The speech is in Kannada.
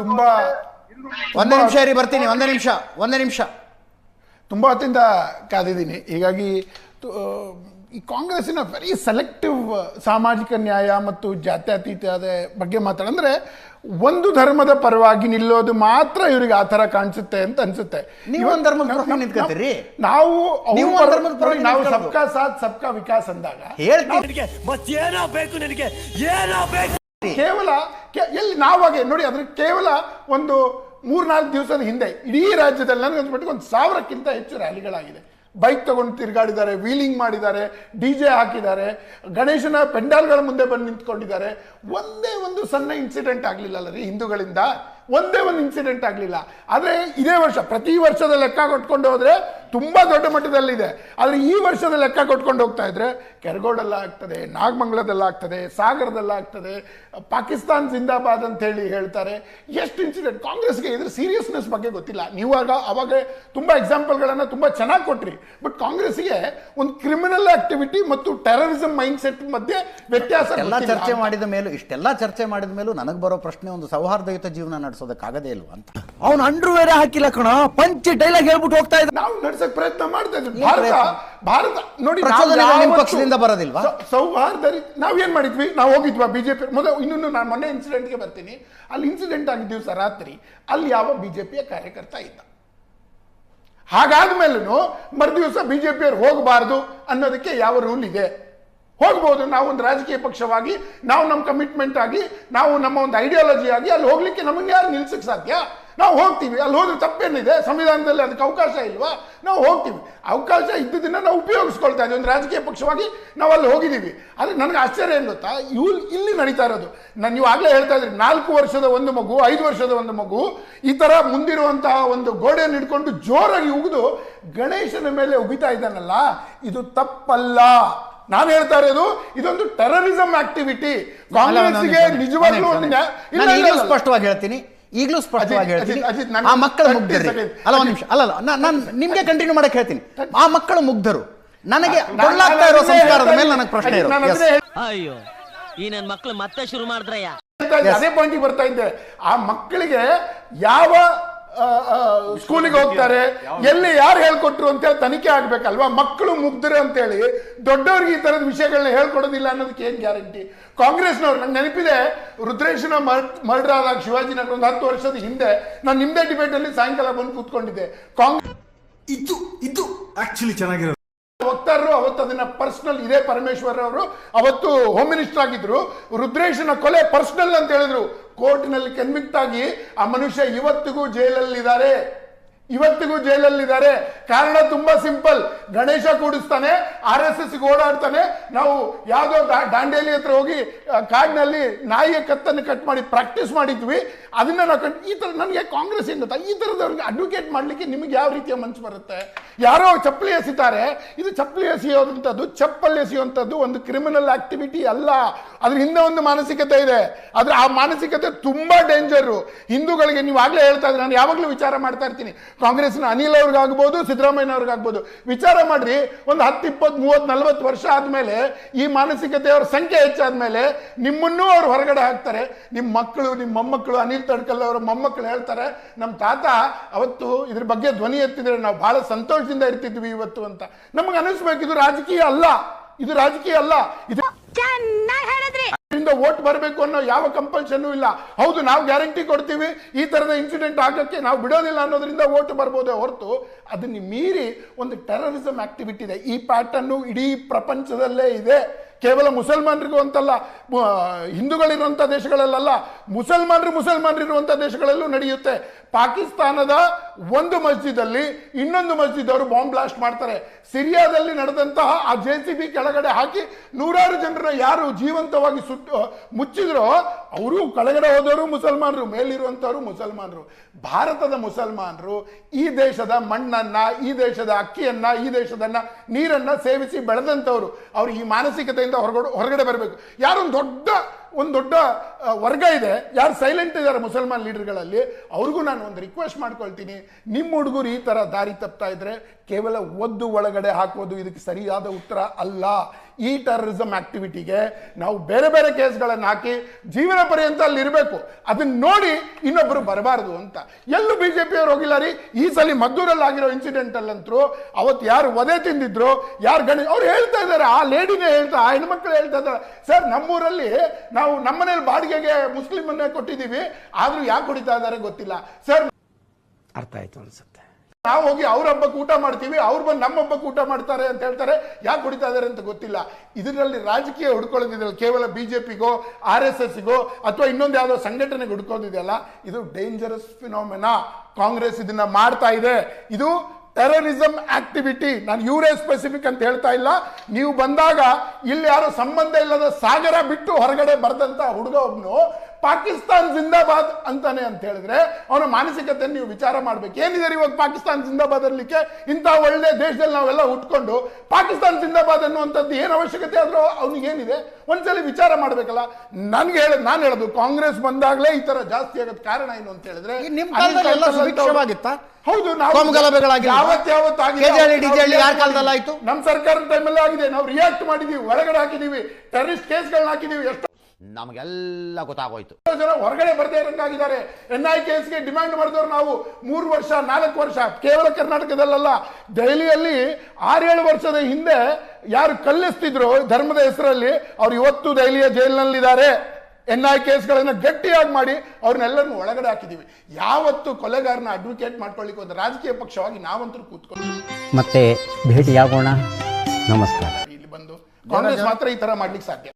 ತುಂಬಾ ಒಂದೇ ನಿಮಿಷ ಇರಿ ಬರ್ತೀನಿ ಒಂದೇ ನಿಮಿಷ ಒಂದೇ ನಿಮಿಷ. ತುಂಬ ಹೊತ್ತಿಂದ ಕಾದಿದ್ದೀನಿ. ಹೀಗಾಗಿ ಈ ಕಾಂಗ್ರೆಸ್ಸಿನ ವೆರಿ ಸೆಲೆಕ್ಟಿವ್ ಸಾಮಾಜಿಕ ನ್ಯಾಯ ಮತ್ತು ಜಾತ್ಯತೀತದ ಬಗ್ಗೆ ಮಾತಾಡಂದ್ರೆ ಒಂದು ಧರ್ಮದ ಪರವಾಗಿ ನಿಲ್ಲೋದು ಮಾತ್ರ ಇವರಿಗೆ ಆ ಥರ ಕಾಣಿಸುತ್ತೆ ಅಂತ ಅನ್ಸುತ್ತೆ. ನೀವು ನಾವು- ಸಬ್ಕಾ ಸಾಥ್ ಸಬ್ಕಾ ವಿಕಾಸ್ ಅಂದಾಗ ಬೇಕು ನಿನಗೆ ಏನೋ ಬೇಕು ಕೇವಲ ಎಲ್ಲಿ ನಾವಾಗೆ ನೋಡಿ ಅದ್ರ ಕೇವಲ ಒಂದು ಮೂರ್ನಾಲ್ಕು ದಿವಸದ ಹಿಂದೆ ಇಡೀ ರಾಜ್ಯದಲ್ಲಿ ನನಗೆ ಅನ್ಸ್ಬಿಟ್ಟು ಒಂದು ಸಾವಿರಕ್ಕಿಂತ ಹೆಚ್ಚು ರ್ಯಾಲಿಗಳಾಗಿದೆ. ಬೈಕ್ ತಗೊಂಡು ತಿರುಗಾಡಿದ್ದಾರೆ, ವೀಲಿಂಗ್ ಮಾಡಿದ್ದಾರೆ ಡಿ ಜೆ ಹಾಕಿದ್ದಾರೆ, ಗಣೇಶನ ಪೆಂಡಾಲ್ಗಳ ಮುಂದೆ ಬಂದು ನಿಂತ್ಕೊಂಡಿದ್ದಾರೆ. ಒಂದೇ ಒಂದು ಸಣ್ಣ ಇನ್ಸಿಡೆಂಟ್ ಆಗಲಿಲ್ಲ ರೀ ಹಿಂದೂಗಳಿಂದ? ಒಂದೇ ಒಂದು ಇನ್ಸಿಡೆಂಟ್ ಆಗಲಿಲ್ಲ. ಆದರೆ ಇದೇ ವರ್ಷ ಪ್ರತಿ ವರ್ಷದ ಲೆಕ್ಕ ಕೊಟ್ಕೊಂಡು ಹೋದ್ರೆ ತುಂಬಾ ದೊಡ್ಡ ಮಟ್ಟದಲ್ಲಿದೆ. ಆದರೆ ಈ ವರ್ಷದ ಲೆಕ್ಕ ಕೊಟ್ಕೊಂಡು ಹೋಗ್ತಾ ಇದ್ರೆ ಕೆರಗೋಡಲ್ಲ ಆಗ್ತದೆ ಸಾಗರದಲ್ಲಾಗ್ತದೆ ಆಗ್ತದೆ ಸಾಗರದಲ್ಲ ಆಗ್ತದೆ ಪಾಕಿಸ್ತಾನ್ ಜಿಂದಾಬಾದ್ ಅಂತ ಹೇಳಿ ಹೇಳ್ತಾರೆ. ಎಷ್ಟು ಇನ್ಸಿಡೆಂಟ್ ಕಾಂಗ್ರೆಸ್ಗೆ ಇದ್ರ ಸೀರಿಯಸ್ನೆಸ್ ಬಗ್ಗೆ ಗೊತ್ತಿಲ್ಲ. ನೀವು ಆಗ ಅವಾಗ ತುಂಬಾ ಎಕ್ಸಾಂಪಲ್ಗಳನ್ನು ತುಂಬಾ ಚೆನ್ನಾಗಿ ಕೊಟ್ರಿ. ಬಟ್ ಕಾಂಗ್ರೆಸ್ಗೆ ಒಂದು ಕ್ರಿಮಿನಲ್ ಆಕ್ಟಿವಿಟಿ ಮತ್ತು ಟೆರರಿಸಂ ಮೈಂಡ್ ಸೆಟ್ ಮಧ್ಯೆ ವ್ಯತ್ಯಾಸ ಎಲ್ಲ ಚರ್ಚೆ ಮಾಡಿದ ಮೇಲೂ ಇಷ್ಟೆಲ್ಲ ಚರ್ಚೆ ಮಾಡಿದ ಮೇಲೂ ನನಗೆ ಬರೋ ಪ್ರಶ್ನೆ ಒಂದು ಸೌಹಾರ್ದಯುತ ಜೀವನ ನಡೆಸೋದಕ್ಕಾಗದೇ ಇಲ್ವಾ ಅಂತ. ಅವ್ನು ಅಂಡ್ರೂ ಬೇರೆ ಹಾಕಿಲ್ಲ ಕಣ. ಪಂಚ್ ಡೈಲಾಗ್ ಹೇಳ್ಬಿಟ್ಟು ಹೋಗ್ತಾ ಇದ್ದ ನಾವು ನಡ್ಸಕ್ ಪ್ರಯತ್ನ ಮಾಡ್ತಾ ಇದ್ರು. ಭಾರತ? ಭಾರತ ನೋಡಿ ನಾವು ಪಕ್ಷದಿಂದ ಬರೋದಿಲ್ವಾ? ರೀ- ನಾವೇನ್ ಮಾಡಿದ್ವಿ? ನಾವು ಹೋಗಿದ್ವಾ ಬಿಜೆಪಿ ಮೊದಲು ಇನ್ನೊಂದು ನಾನು ಮೊನ್ನೆ ಇನ್ಸಿಡೆಂಟ್ಗೆ ಬರ್ತೀನಿ. ಅಲ್ಲಿ ಇನ್ಸಿಡೆಂಟ್ ಆಗಿದ್ದ ದಿವಸ ರಾತ್ರಿ. ಅಲ್ಲಿ ಯಾವ ಬಿಜೆಪಿಯ ಕಾರ್ಯಕರ್ತ ಇದ್ದ ಹಾಗಾದ್ಮೇಲೂ ಮರುದಿವಸ ಬಿಜೆಪಿಯವ್ರು ಹೋಗಬಾರ್ದು ಅನ್ನೋದಕ್ಕೆ ಯಾವ ರೂಲ್ ಇದೆ? ಹೋಗ್ಬೋದು ನಾವು ಒಂದು ರಾಜಕೀಯ ಪಕ್ಷವಾಗಿ ನಾವು ನಮ್ಮ ಕಮಿಟ್ಮೆಂಟ್ ಆಗಿ ನಾವು ನಮ್ಮ ಒಂದು ಐಡಿಯಾಲಜಿ ಆಗಿ ಅಲ್ಲಿ ಹೋಗ್ಲಿಕ್ಕೆ ನಮಗೆ ಯಾರು ನಿಲ್ಸಕ್ಕೆ ಸಾಧ್ಯ? ನಾವು ಹೋಗ್ತೀವಿ. ಅಲ್ಲಿ ಹೋದ್ರೆ ತಪ್ಪೇನಿದೆ? ಸಂವಿಧಾನದಲ್ಲಿ ಅದಕ್ಕೆ ಅವಕಾಶ ಇಲ್ವಾ? ನಾವು ಹೋಗ್ತೀವಿ. ಅವಕಾಶ ಇದ್ದದನ್ನ ನಾವು ಉಪಯೋಗಿಸ್ಕೊಳ್ತಾ ಇದ್ದೀವಿ ಒಂದು ರಾಜಕೀಯ ಪಕ್ಷವಾಗಿ ನಾವು ಅಲ್ಲಿ ಹೋಗಿದ್ದೀವಿ. ಆದರೆ ನನಗೆ ಆಶ್ಚರ್ಯ ಏನು ಗೊತ್ತಾ? ಇವು ಇಲ್ಲಿ ನಡೀತಾ ಇರೋದು. ನಾನು ನೀವು ಆಗಲೇ ಹೇಳ್ತಾ ಇದ್ರಿ ನಾಲ್ಕು ವರ್ಷದ ಒಂದು ಮಗು ಐದು ವರ್ಷದ ಒಂದು ಮಗು ಈ ಥರ ಮುಂದಿರುವಂತಹ ಒಂದು ಗೋಡೆಯನ್ನು ಹಿಡ್ಕೊಂಡು ಜೋರಾಗಿ ಉಗಿದು ಗಣೇಶನ ಮೇಲೆ ಉಗಿತಾ ಇದ್ದಾನಲ್ಲ ಇದು ತಪ್ಪಲ್ಲ. ನಾನು ಹೇಳ್ತಾ ಇರೋದು ಇದೊಂದು ಟೆರರಿಸಂ ಆಕ್ಟಿವಿಟಿ ಕಾಂಗ್ರೆಸ್ಗೆ ನಿಜವಾಗ್ಲೂ ಸ್ಪಷ್ಟವಾಗಿ ಹೇಳ್ತೀನಿ. ಈಗಲೂ ಸ್ಪಷ್ಟವಾಗಿ ಹೇಳ್ತೀನಿ. ಆ ಮಕ್ಕಳು 30 ಮುಗ್ಧರು ಅಲ್ಲ ಒಂದು ನಿಮಿಷ. ಅಲ್ಲ ಅಲ್ಲ ನಾನು ನಿಮ್ಗೆ ಕಂಟಿನ್ಯೂ ಮಾಡಕ್ ಹೇಳ್ತೀನಿ. ಆ ಮಕ್ಕಳು ಮುಗ್ಧರು ನನಗೆ ಡೊಳ್ಳಾಗ್ತಾ ಇರೋ ಸಂಸ್ಕಾರದ ಮೇಲೆ ನನಗೆ ಪ್ರಶ್ನೆ ಇರೋದು. ಅಯ್ಯೋ ಈ ನನ್ನ ಮಕ್ಕಳು ಮತ್ತೆ ಶುರು ಮಾಡಿದ್ರಯ್ಯ? ಅದೇ ಪಾಯಿಂಟಿಗೆ ಬರ್ತಾ ಇದ್ದೆ. ಆ ಮಕ್ಕಳಿಗೆ ಯಾವ ಸ್ಕೂಲಿಗೆ ಹೋಗ್ತಾರೆ. ಎಲ್ಲಿ ಯಾರು ಹೇಳ್ಕೊಟ್ರು ಅಂತ ಹೇಳಿ ತನಿಖೆ ಆಗ್ಬೇಕಲ್ವಾ? ಮಕ್ಕಳು ಮುಗ್ಧರು ಅಂತೇಳಿ ದೊಡ್ಡವ್ರಿಗೆ ಈ ತರದ ವಿಷಯಗಳನ್ನ ಹೇಳ್ಕೊಡೋದಿಲ್ಲ ಅನ್ನೋದಕ್ಕೆ ಏನು ಗ್ಯಾರಂಟಿ? ಕಾಂಗ್ರೆಸ್ನವ್ರು ನಂಗೆ ನೆನಪಿದೆ ರುದ್ರೇಶನ ಮರ್ಡರ್ ಆದಾಗ ಶಿವಾಜಿನಗರ ಒಂದು ಹತ್ತು ವರ್ಷದ ಹಿಂದೆ ನಾನು ನಿಮ್ಮದೇ ಡಿಬೇಟ್ ಅಲ್ಲಿ ಸಾಯಂಕಾಲ ಬಂದು ಕೂತ್ಕೊಂಡಿದ್ದೆ. ಕಾಂಗ್ರೆಸ್ ಇದು ಇದು ಆಕ್ಚುಲಿ ಚೆನ್ನಾಗಿರೋದು. ವಕ್ತಾರರು ಅವತ್ತು ಅದನ್ನ ಪರ್ಸನಲ್ ಇದೇ ಪರಮೇಶ್ವರ್ ಅವರು. ಅವತ್ತು ಹೋಮ್ ಮಿನಿಸ್ಟರ್ ಆಗಿದ್ರು. ರುದ್ರೇಶನ ಕೊಲೆ ಪರ್ಸನಲ್ ಅಂತ ಹೇಳಿದ್ರು. ಕೋರ್ಟ್ನಲ್ಲಿ ಕನ್ವಿಕ್ಟ್ ಆಗಿ ಆ ಮನುಷ್ಯ ಇವತ್ತಿಗೂ ಜೈಲಲ್ಲಿದ್ದಾರೆ. ಇವತ್ತಿಗೂ ಜೈಲಲ್ಲಿದ್ದಾರೆ. ಕಾರಣ ತುಂಬಾ ಸಿಂಪಲ್. ಗಣೇಶ ಕೂಡಿಸ್ತಾನೆ, ಆರ್ ಎಸ್ ಎಸ್ ಓಡಾಡ್ತಾನೆ. ನಾವು ಯಾವುದೋ ದಾಂಡೇಲಿ ಹತ್ರ ಹೋಗಿ ಕಾಡಿನಲ್ಲಿ ನಾಯಿಯ ಕತ್ತನ್ನು ಕಟ್ ಮಾಡಿ ಪ್ರಾಕ್ಟೀಸ್ ಮಾಡಿದ್ವಿ. ಅದನ್ನ ನಾವು ಕಟ್, ಈ ತರ ನನಗೆ ಕಾಂಗ್ರೆಸ್ ಇಂದ ಈ ತರದವ್ರಿಗೆ ಅಡ್ವೊಕೇಟ್ ಮಾಡ್ಲಿಕ್ಕೆ ನಿಮಗೆ ಯಾವ ರೀತಿಯ ಮನಸ್ಸು ಬರುತ್ತೆ? ಯಾರೋ ಚಪ್ಪಲಿ ಎಸಿತಾರೆ. ಇದು ಚಪ್ಪಲಿ ಎಸೆಯೋದಂಥದ್ದು, ಚಪ್ಪಲಿ ಎಸೆಯುವಂಥದ್ದು ಒಂದು ಕ್ರಿಮಿನಲ್ ಆಕ್ಟಿವಿಟಿ ಅಲ್ಲ. ಅದ್ರ ಹಿಂದೆ ಒಂದು ಮಾನಸಿಕತೆ ಇದೆ. ಆದ್ರೆ ಆ ಮಾನಸಿಕತೆ ತುಂಬಾ ಡೇಂಜರು ಹಿಂದೂಗಳಿಗೆ ನೀವು ಆಗ್ಲೇ ಹೇಳ್ತಾ ಇದ್ರೆ, ನಾನು ಯಾವಾಗಲೂ ವಿಚಾರ ಮಾಡ್ತಾ ಇರ್ತೀನಿ. ಕಾಂಗ್ರೆಸ್ನ ಅನಿಲ್ ಅವ್ರಿಗಾಗ್ಬೋದು ಸಿದ್ದರಾಮಯ್ಯ ಅವ್ರಿಗಾಗ್ಬೋದು ವಿಚಾರ ಮಾಡ್ರಿ, ಒಂದು ಹತ್ತು, ಇಪ್ಪತ್ತು, ಮೂವತ್ತು, ನಲ್ವತ್ತು ವರ್ಷ ಆದಮೇಲೆ, ಈ ಮಾನಸಿಕತೆಯವರ ಸಂಖ್ಯೆ ಹೆಚ್ಚಾದ್ಮೇಲೆ ನಿಮ್ಮನ್ನು ಅವ್ರು ಹೊರಗಡೆ ಹಾಕ್ತಾರೆ. ನಿಮ್ಮ ಮಕ್ಕಳು ನಿಮ್ಮ ಮೊಮ್ಮಕ್ಕಳು, ಅನಿಲ್ ತಡ್ಕಲ್ ಅವರ ಮೊಮ್ಮಕ್ಕಳು ಹೇಳ್ತಾರೆ ನಮ್ಮ ತಾತ ಅವತ್ತು ಇದ್ರ ಬಗ್ಗೆ ಧ್ವನಿ ಎತ್ತಿದ್ರೆ ನಾವು ಬಹಳ ಸಂತೋಷದಿಂದ ಇರ್ತಿದ್ವಿ ಇವತ್ತು ಅಂತ. ನಮಗೆ ಅನಿಸ್ಬೇಕು, ಇದು ರಾಜಕೀಯ ಅಲ್ಲ. ಇದು ರಾಜಕೀಯ ಅಲ್ಲ. ಇದು ವೋಟ್ ಬರಬೇಕು ಅನ್ನೋ ಯಾವ ಕಂಪಲ್ಷನ್ ಇಲ್ಲ. ಹೌದು, ನಾವು ಗ್ಯಾರಂಟಿ ಕೊಡ್ತೀವಿ, ಈ ತರದ ಇನ್ಸಿಡೆಂಟ್ ಆಗಕ್ಕೆ ನಾವು ಬಿಡೋದಿಲ್ಲ ಅನ್ನೋದ್ರಿಂದ ವೋಟ್ ಬರ್ಬೋದೇ ಹೊರತು ಅದನ್ನ ಮೀರಿ ಒಂದು ಟೆರರಿಸಂ ಆಕ್ಟಿವಿಟಿ ಇದೆ. ಈ ಪ್ಯಾಟರ್ನು ಇಡೀ ಪ್ರಪಂಚದಲ್ಲೇ ಇದೆ. ಕೇವಲ ಮುಸಲ್ಮಾನರಿಗೂ ಅಂತಲ್ಲ ಹಿಂದೂಗಳಿರುವಂಥ ದೇಶಗಳಲ್ಲ ಮುಸಲ್ಮಾನರು ಮುಸಲ್ಮಾನರಿರುವಂಥ ದೇಶಗಳಲ್ಲೂ ನಡೆಯುತ್ತೆ. ಪಾಕಿಸ್ತಾನದ ಒಂದು ಮಸ್ಜಿದಲ್ಲಿ ಇನ್ನೊಂದು ಮಸ್ಜಿದ್ ಅವರು ಬಾಂಬ್ ಬ್ಲಾಸ್ಟ್ ಮಾಡ್ತಾರೆ. ಸಿರಿಯಾದಲ್ಲಿ ನಡೆದಂತಹ ಆ ಜೆ ಸಿ ಬಿ ಕೆಳಗಡೆ ಹಾಕಿ ನೂರಾರು ಜನರ ಯಾರು ಜೀವಂತವಾಗಿ ಸುಟ್ಟು ಮುಚ್ಚಿದ್ರೋ ಅವರು ಕೆಳಗಡೆ ಹೋದವರು ಮುಸಲ್ಮಾನರು, ಮೇಲಿರುವಂಥವ್ರು ಮುಸಲ್ಮಾನರು. ಭಾರತದ ಮುಸಲ್ಮಾನರು ಈ ದೇಶದ ಮಣ್ಣನ್ನ, ಈ ದೇಶದ ಅಕ್ಕಿಯನ್ನ, ಈ ದೇಶದನ್ನ ನೀರನ್ನ ಸೇವಿಸಿ ಬೆಳೆದಂಥವ್ರು. ಅವ್ರು ಈ ಮಾನಸಿಕತೆಯಿಂದ ಹೊರಗಡೆ ಹೊರಗಡೆ ಬರಬೇಕು. ಯಾರೊಂದು ದೊಡ್ಡ ಒಂದು ದೊಡ್ಡ ವರ್ಗ ಇದೆ. ಯಾರು ಸೈಲೆಂಟ್ ಇದ್ದಾರೆ ಮುಸಲ್ಮಾನ್ ಲೀಡರ್ಗಳಲ್ಲಿ, ಅವ್ರಿಗೂ ನಾನು ಒಂದು ರಿಕ್ವೆಸ್ಟ್ ಮಾಡ್ಕೊಳ್ತೀನಿ. ನಿಮ್ಮ ಹುಡುಗರು ಈ ಥರ ದಾರಿ ತಪ್ತಾ ಇದ್ದರೆ ಕೇವಲ ಒದ್ದು ಒಳಗಡೆ ಹಾಕೋದು ಇದಕ್ಕೆ ಸರಿಯಾದ ಉತ್ತರ ಅಲ್ಲ. ಈ ಟೆರರಿಸಮ್ ಆಕ್ಟಿವಿಟಿಗೆ ನಾವು ಬೇರೆ ಬೇರೆ ಕೇಸ್ಗಳನ್ನು ಹಾಕಿ ಜೀವನ ಪರ್ಯಂತ ಅಲ್ಲಿ ಇರಬೇಕು. ಅದನ್ನ ನೋಡಿ ಇನ್ನೊಬ್ಬರು ಬರಬಾರದು ಅಂತ. ಎಲ್ಲೂ ಬಿ ಜೆ ಪಿಯವ್ರು ಹೋಗಿಲ್ಲ ರೀ. ಈ ಸಲ ಮದ್ದೂರಲ್ಲಿ ಆಗಿರೋ ಇನ್ಸಿಡೆಂಟ್ ಅಲ್ಲಂತರೂ ಅವತ್ತು ಯಾರು ಒದೆ ತಿಂದಿದ್ರು, ಯಾರು ಗಣಿ, ಅವ್ರು ಹೇಳ್ತಾ ಇದ್ದಾರೆ. ಆ ಲೇಡಿನೇ ಹೇಳ್ತಾ, ಆ ಹೆಣ್ಮಕ್ಳು ಹೇಳ್ತಾ ಇದ್ದಾರೆ. ಸರ್, ನಮ್ಮೂರಲ್ಲಿ ನಾವು ನಮ್ಮನೇಲಿ ಬಾಡಿಗೆಗೆ ಮುಸ್ಲಿಮನ್ನೇ ಕೊಟ್ಟಿದ್ದೀವಿ. ಆದ್ರೂ ಯಾಕೆ ಕುಡಿತಾ ಇದ್ದಾರೆ ಗೊತ್ತಿಲ್ಲ. ಸರ್ ಅರ್ಥ ಆಯ್ತು ಅನ್ಸುತ್ತೆ. ನಾವು ಹೋಗಿ ಅವ್ರ ಹಬ್ಬಕ್ಕೆ ಊಟ ಮಾಡ್ತೀವಿ, ಅವ್ರು ಬಂದು ನಮ್ಮ ಹಬ್ಬಕ್ಕೆ ಊಟ ಮಾಡ್ತಾರೆ ಅಂತ ಹೇಳ್ತಾರೆ. ಯಾಕೆ ಹೊಡಿತಾ ಇದಾರೆ ಅಂತ ಗೊತ್ತಿಲ್ಲ. ಇದರಲ್ಲಿ ರಾಜಕೀಯ ಹುಡ್ಕೊಳ್ಳೋದಿದೆಯಲ್ಲ ಕೇವಲ ಬಿ ಜೆ ಪಿಗೋ ಆರ್ ಎಸ್ ಎಸ್ಗೋ, ಅಥವಾ ಇನ್ನೊಂದು ಯಾವುದೋ ಸಂಘಟನೆಗೆ ಹುಡ್ಕೊಂಡಿದೆಯಲ್ಲ ಇದು ಡೇಂಜರಸ್ ಫಿನೋಮೆನಾ ಕಾಂಗ್ರೆಸ್ ಇದನ್ನ ಮಾಡ್ತಾ ಇದೆ. ಇದು ಟೆರರಿಸಮ್ ಆಕ್ಟಿವಿಟಿ ನಾನು ಇವರೇ ಸ್ಪೆಸಿಫಿಕ್ ಅಂತ ಹೇಳ್ತಾ ಇಲ್ಲ. ನೀವು ಬಂದಾಗ ಇಲ್ಲಿ ಯಾರೋ ಸಂಬಂಧ ಇಲ್ಲದ ಸಾಗರ ಬಿಟ್ಟು ಹೊರಗಡೆ ಬರ್ದಂತ ಹುಡುಗ ಒಬ್ನು ಪಾಕಿಸ್ತಾನ್ ಜಿಂದಾಬಾದ್ ಅಂತಾನೆ ಅಂತ ಹೇಳಿದ್ರೆ ಅವನ ಮಾನಸಿಕತೆ ನೀವು ವಿಚಾರ ಮಾಡ್ಬೇಕು. ಏನಿದೆ ಇವಾಗ ಪಾಕಿಸ್ತಾನ್ ಜಿಂದಾಬಾದ್ ಅಲ್ಲಿಕ್ಕೆ ಇಂಥ ಒಳ್ಳೆ ದೇಶದಲ್ಲಿ ನಾವೆಲ್ಲ ಉಟ್ಕೊಂಡು ಪಾಕಿಸ್ತಾನ್ ಜಿಂದಾಬಾದ್ ಅನ್ನುವಂಥದ್ದು ಏನು ಅವಶ್ಯಕತೆ ಆದ್ರೂ ಅವ್ನಿಗೆ ಏನಿದೆ? ಒಂದ್ಸಲಿ ವಿಚಾರ ಮಾಡ್ಬೇಕಲ್ಲ. ನನ್ಗೆ ಹೇಳ ನಾನು ಹೇಳೋದು ಕಾಂಗ್ರೆಸ್ ಬಂದಾಗಲೇ ಈ ತರ ಜಾಸ್ತಿ ಆಗೋದ್ ಕಾರಣ ಏನು ಅಂತ ಹೇಳಿದ್ರೆ ಹೌದು ನಮ್ಮ ಸರ್ಕಾರದ ಟೈಮಲ್ಲಿ ಆಗಿದೆ. ನಾವು ರಿಯಾಕ್ಟ್ ಮಾಡಿದೀವಿ. ಒಳಗಡೆ ಹಾಕಿದೀವಿ. ಟೆರರಿಸ್ಟ್ ಕೇಸ್ಗಳನ್ನ ಹಾಕಿದೀವಿ. ಎಷ್ಟೋ ನಮಗೆಲ್ಲ ಗೊತ್ತಾಗೋಯ್ತು. ಜನ ಹೊರಗಡೆ ಬರದೇ ಇರಂಗಾಗಿದ್ದಾರೆ. ಎನ್ ಐ ಕೇಸ್ಗೆ ಡಿಮ್ಯಾಂಡ್ ಮಾಡಿದವರು ನಾವು ಮೂರು ವರ್ಷ ನಾಲ್ಕು ವರ್ಷ ಕೇವಲ ಕರ್ನಾಟಕದಲ್ಲಲ್ಲ ದೆಹಲಿಯಲ್ಲಿ ಆರೇಳು ವರ್ಷದ ಹಿಂದೆ ಯಾರು ಕಲ್ಲಿಸ್ತಿದ್ರು ಧರ್ಮದ ಹೆಸರಲ್ಲಿ ಅವ್ರು ಇವತ್ತು ದೆಹಲಿಯ ಜೈಲಿನಲ್ಲಿದ್ದಾರೆ. ಎನ್ ಐ ಕೇಸ್ಗಳನ್ನು ಗಟ್ಟಿಯಾಗಿ ಮಾಡಿ ಅವ್ರನ್ನೆಲ್ಲರನ್ನು ಒಳಗಡೆ ಹಾಕಿದೀವಿ ಯಾವತ್ತು ಕೊಲೆಗಾರನ ಅಡ್ವೊಕೇಟ್ ಮಾಡ್ಕೊಳ್ಳಿಕ್ಕೆ ಒಂದು ರಾಜಕೀಯ ಪಕ್ಷವಾಗಿ ನಾವಂತೂ ಕೂತ್ಕೊಂಡು ಮತ್ತೆ ಭೇಟಿಯಾಗೋಣ. ನಮಸ್ಕಾರ. ಇಲ್ಲಿ ಬಂದು ಕಾಂಗ್ರೆಸ್ ಮಾತ್ರ ಈ ತರ ಮಾಡ್ಲಿಕ್ಕೆ ಸಾಧ್ಯ.